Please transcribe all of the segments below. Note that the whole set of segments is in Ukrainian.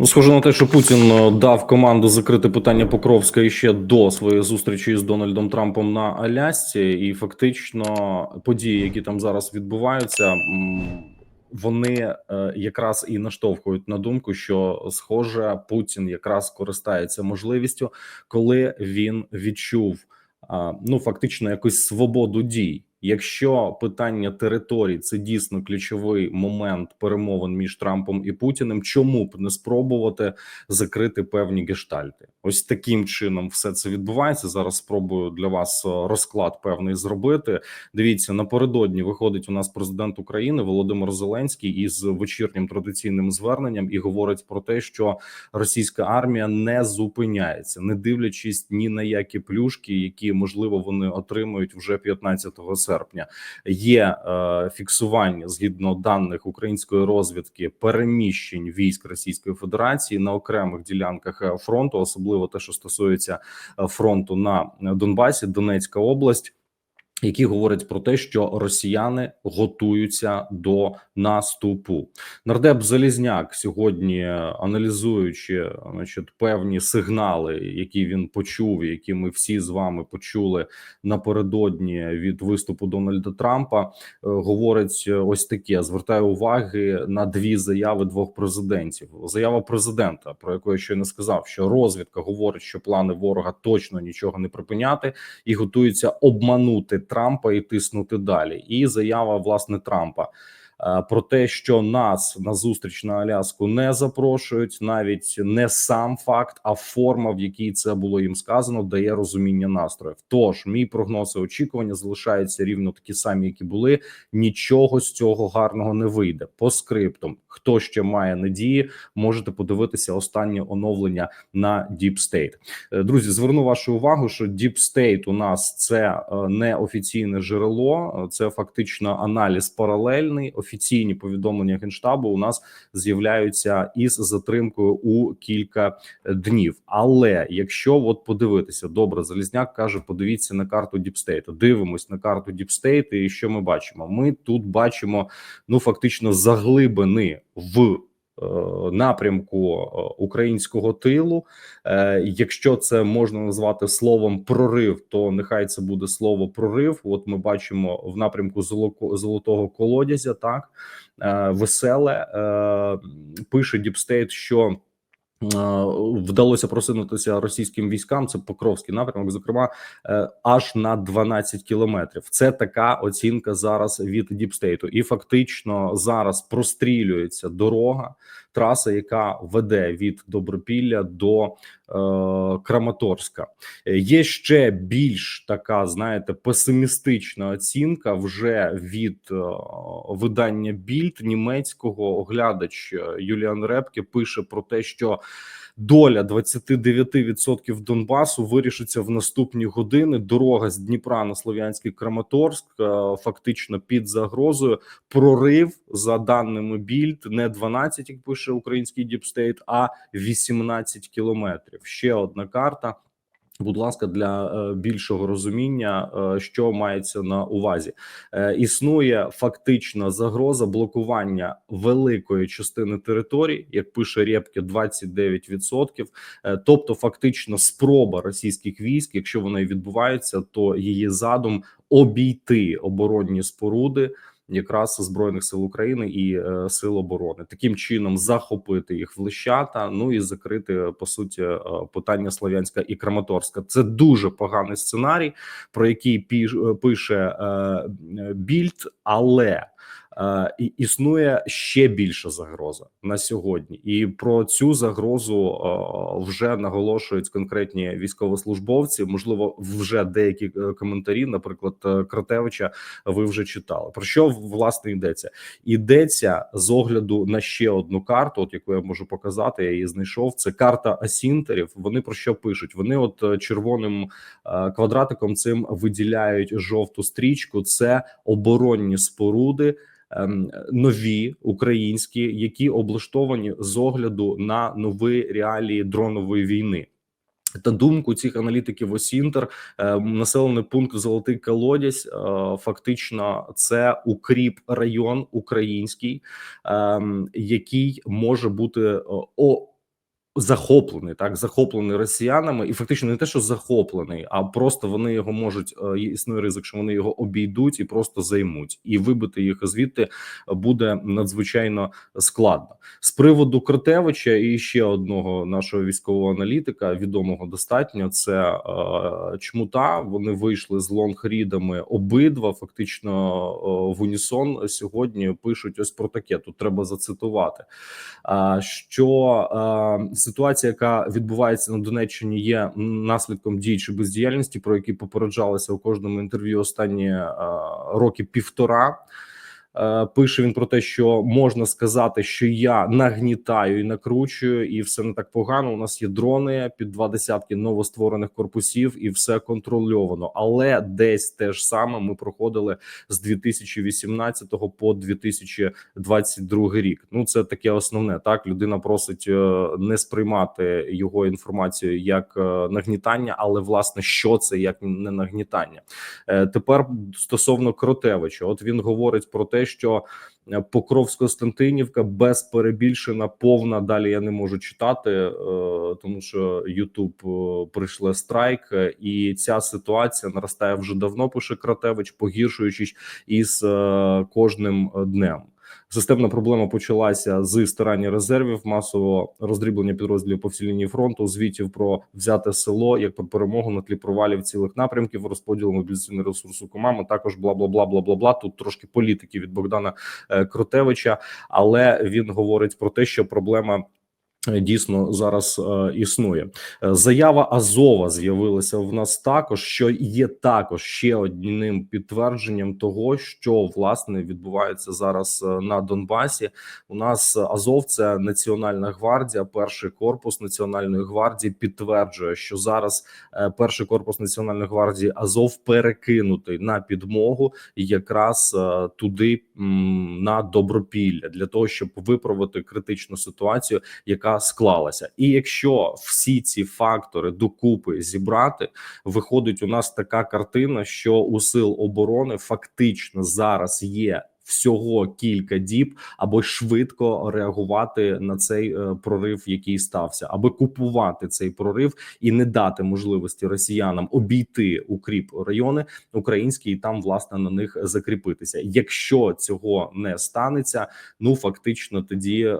Ну, схоже на те, що Путін е, дав команду закрити питання Покровська іще до своєї зустрічі з Дональдом Трампом на Алясці, і фактично події, які там зараз відбуваються, вони е, якраз і наштовхують на думку, що схоже, Путін якраз користається можливістю, коли він відчув ну фактично якусь свободу дій. Якщо питання територій це дійсно ключовий момент перемовин між Трампом і Путіним, чому б не спробувати закрити певні гештальти? Ось таким чином все це відбувається. Зараз спробую для вас е, розклад певний зробити. Дивіться, напередодні виходить у нас президент України Володимир Зеленський із вечірнім традиційним зверненням і говорить про те, що російська армія не зупиняється, не дивлячись ні на які плюшки, які можливо вони отримують вже 15 серпня. Є е, фіксування згідно даних української розвідки переміщень військ Російської Федерації на окремих ділянках е, фронту, особливо те, що стосується е, фронту на Донбасі, Донецька область. Які говорять про те, що росіяни готуються до наступу. Нардеп Залізняк сьогодні, аналізуючи значить, певні сигнали, які він почув, які ми всі з вами почули напередодні від виступу Дональда Трампа, е, говорить ось таке: звертає уваги на дві заяви двох президентів. Заява президента, про яку я щойно сказав, що розвідка говорить, що плани ворога точно нічого не припиняти і готуються обманути Трампа і тиснути далі. І заява власне Трампа. Про те, що нас на зустріч на Аляску не запрошують, навіть не сам факт, а форма, в якій це було їм сказано, дає розуміння настроїв. Тож мій прогноз і очікування залишаються рівно такі самі, які були. Нічого з цього гарного не вийде. По скриптам, хто ще має надії, можете подивитися останнє оновлення на Deep State. Е, Друзі, зверну вашу увагу, що Deep State у нас це е, не офіційне джерело, е, це фактично аналіз паралельний. Офіційні повідомлення генштабу у нас з'являються із затримкою у кілька днів. Але якщо от подивитися, добре, залізняк каже: подивіться на карту Діпстейту. Дивимось на карту Діпстейту, і що ми бачимо? Ми тут бачимо ну фактично заглибини в е, напрямку е, українського тилу. Е, Якщо це можна назвати словом прорив, то нехай це буде слово прорив. От ми бачимо в напрямку золотого колодязя. Так Е, веселе е, пише Діпстейт, що. Вдалося просунутися російським військам. Це Покровський напрямок, зокрема, е, аж на 12 кілометрів. Це така оцінка зараз від Діпстейту, і фактично зараз прострілюється дорога, траса, яка веде від Добропілля до е, Краматорська. Є ще більш така, знаєте, песимістична оцінка вже від е, видання Більд німецького оглядач е, Юліан Репке пише про те, що доля 29% Донбасу вирішиться в наступні години. Дорога з Дніпра на Слов'янський Краматорськ е, фактично під загрозою. Прорив за даними Більд не 12, як пише український Діпстейт, а 18 кілометрів. Ще одна карта. Будь ласка, для е, більшого розуміння, е, що мається на увазі, е, існує фактична загроза блокування великої частини території, як пише Рєпке, 29%. Е, тобто, фактично, спроба російських військ, якщо вона і відбувається, то її задум обійти оборонні споруди. Якраз збройних сил України і е, сил оборони таким чином захопити їх в лищата, ну і закрити по суті е, питання Слов'янська і Краматорська. Це дуже поганий сценарій, про який піш, е, пише е, Більд, але існує ще більша загроза на сьогодні, і про цю загрозу вже наголошують конкретні військовослужбовці. Можливо, вже деякі е, коментарі, наприклад, е, Кратевича, ви вже читали. Про що власне йдеться? Йдеться з огляду на ще одну карту, от яку я можу показати. Я її знайшов. Це карта асінтерів. Вони про що пишуть? Вони, от е, червоним квадратиком, цим виділяють жовту стрічку. Це оборонні споруди. Ем, Нові українські, які облаштовані з огляду на нові реалії дронової війни. Та думку цих аналітиків Осінтер, е, населений пункт Золотий Колодязь, е, фактично це укріп район український, ем, який може бути е, о. Захоплений, так захоплений росіянами, і фактично не те, що захоплений, а просто вони його можуть е, існує ризик, що вони його обійдуть і просто займуть, і вибити їх звідти буде надзвичайно складно. З приводу Кротевича і ще одного нашого військового аналітика, відомого достатньо, це е, чмута. Вони вийшли з лонгрідами обидва. Фактично е, в унісон сьогодні пишуть ось про таке. Тут треба зацитувати. А що е, ситуація, яка відбувається на Донеччині, є наслідком дій чи бездіяльності, про які попереджалися у кожному інтерв'ю останні е, роки півтора. Е, Пише він про те, що можна сказати, що я нагнітаю і накручую, і все не так погано. У нас є дрони під два десятки новостворених корпусів, і все контрольовано. Але десь те ж саме ми проходили з 2018 по 2022 рік. Ну це таке основне. Так людина просить е, не сприймати його інформацію як е, нагнітання, але власне що це як не нагнітання. Тепер стосовно Кротевича, от він говорить про те, що е, Покровсько-Константинівка без перебільшена повна. Далі я не можу читати, е, тому що Ютуб прийшли страйк, е, і ця ситуація наростає вже давно. Пише Кратевич, погіршуючись із е, кожним днем. Системна проблема почалася з старання резервів, масового роздріблення підрозділів по всій лінії фронту, звітів про взяте село як про перемогу на тлі провалів цілих напрямків, розподілу мобілізаційного ресурсу комами. Також бла бла бла бла бла бла. Тут трошки політики від Богдана е, Кротевича, але він говорить про те, що проблема. Дійсно зараз е, існує Е, заява Азова з'явилася в нас також, що є також ще одним підтвердженням того, що власне відбувається зараз е, на Донбасі. У нас Азов це Національна гвардія, перший корпус Національної гвардії підтверджує, що зараз е, перший корпус Національної гвардії Азов перекинутий на підмогу якраз е, туди м, на добропілля для того, щоб виправити критичну ситуацію, яка склалася. І якщо всі ці фактори докупи зібрати, виходить у нас така картина, що у сил оборони фактично зараз є. Всього кілька діб, аби швидко реагувати на цей е, прорив, який стався, аби купувати цей прорив і не дати можливості росіянам обійти укріп райони українські і там власне на них закріпитися. Якщо цього не станеться, ну фактично тоді е,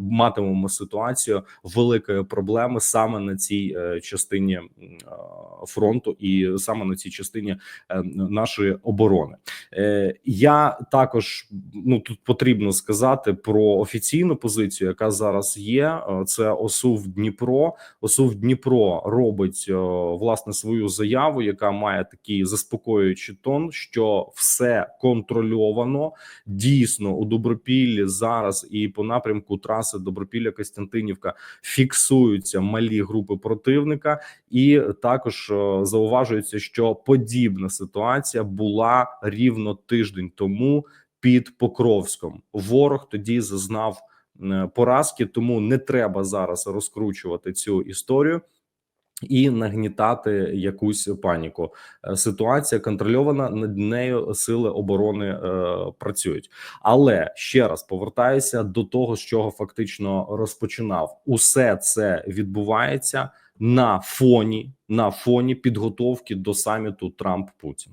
матимемо ситуацію великої проблеми саме на цій е, частині е, фронту, і саме на цій частині нашої оборони. Е, я також ну тут потрібно сказати про офіційну позицію, яка зараз є. Е, Це ОСУВ Дніпро. ОСУВ Дніпро робить е, власне свою заяву, яка має такий заспокоюючий тон, що все контрольовано дійсно у Добропіллі зараз і по напрямку траси Добропілля Костянтинівка фіксуються малі групи противника, і також е, зауважується, що подібна ситуація була рівно тиждень тому під Покровськом. Ворог тоді зазнав е, поразки, тому не треба зараз розкручувати цю історію. І нагнітати якусь паніку. Е, Ситуація контрольована над нею сили оборони е, працюють. Але ще раз повертаюся до того, з чого фактично розпочинав. Усе це відбувається на фоні на фоні підготовки до саміту Трамп Путін.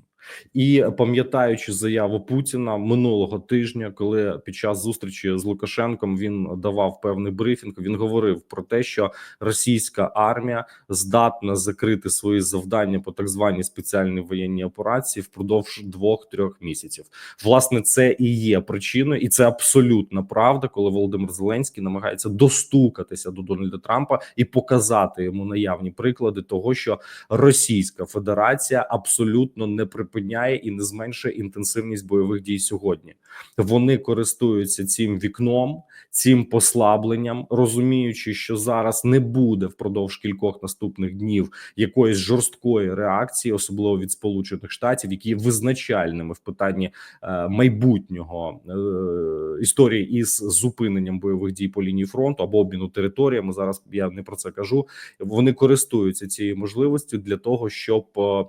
І пам'ятаючи заяву Путіна минулого тижня, коли під час зустрічі з Лукашенком він давав певний брифінг, він говорив про те, що російська армія здатна закрити свої завдання по так званій спеціальній воєнній операції впродовж двох-трьох місяців. Власне, це і є причиною, і це абсолютна правда, коли Володимир Зеленський намагається достукатися до Дональда Трампа і показати йому наявні приклади того, що Російська Федерація абсолютно не припиняє і не зменшує інтенсивність бойових дій сьогодні. Вони користуються цим вікном, цим послабленням, розуміючи, що зараз не буде впродовж кількох наступних днів якоїсь жорсткої реакції, особливо від Сполучених Штатів, які є визначальними в питанні е, майбутнього е, історії із зупиненням бойових дій по лінії фронту або обміну територіями. Зараз я не про це кажу. Вони користуються цією можливістю для того, щоб е,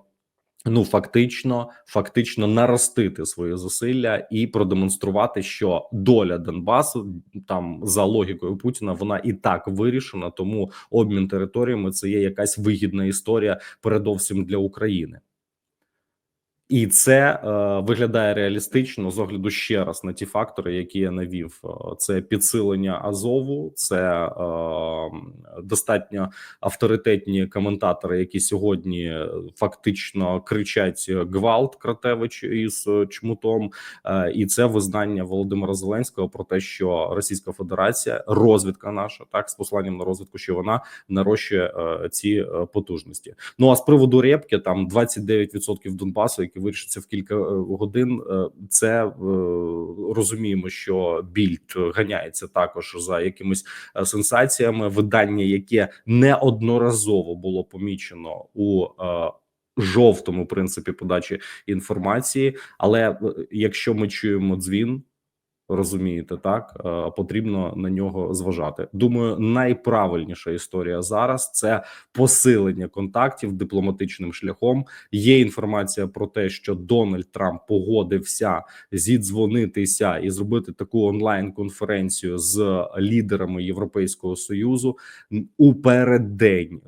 Ну, фактично, фактично наростити свої зусилля і продемонструвати, що доля Донбасу там за логікою Путіна вона і так вирішена. Тому обмін територіями це є якась вигідна історія, передовсім для України. І це е, виглядає реалістично з огляду ще раз на ті фактори, які я навів: Е, це підсилення Азову, це е, достатньо авторитетні коментатори, які сьогодні е, фактично кричать гвалт Кратевич із е, чмутом, е, і це визнання Володимира Зеленського про те, що Російська Федерація, розвідка наша, так з посланням на розвідку, що вона нарощує е, ці е, потужності. Ну а з приводу репки, там 29% Донбасу, які вирішиться в кілька е, годин. е, Це е, розуміємо, що більд ганяється також за якимись сенсаціями. Видання, яке неодноразово було помічено у жовтому принципі подачі інформації. Але якщо ми чуємо дзвін. Розумієте, так Е, потрібно на нього зважати. Думаю, найправильніша історія зараз це посилення контактів дипломатичним шляхом. Є інформація про те, що Дональд Трамп погодився зідзвонитися і зробити таку онлайн-конференцію з лідерами Європейського союзу у переддень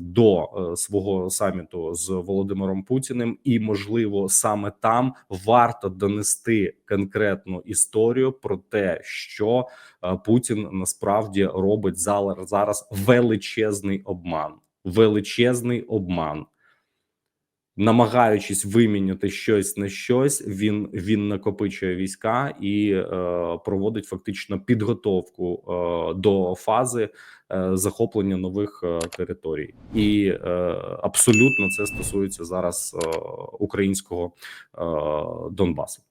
до е, свого саміту з Володимиром Путіним, і можливо саме там варто донести конкретну історію про те, що е, Путін насправді робить зараз величезний обман, величезний обман. Намагаючись виміняти щось на щось, він він накопичує війська і е, проводить фактично підготовку е, до фази е, захоплення нових е, територій, і е, абсолютно це стосується зараз е, українського е, Донбасу.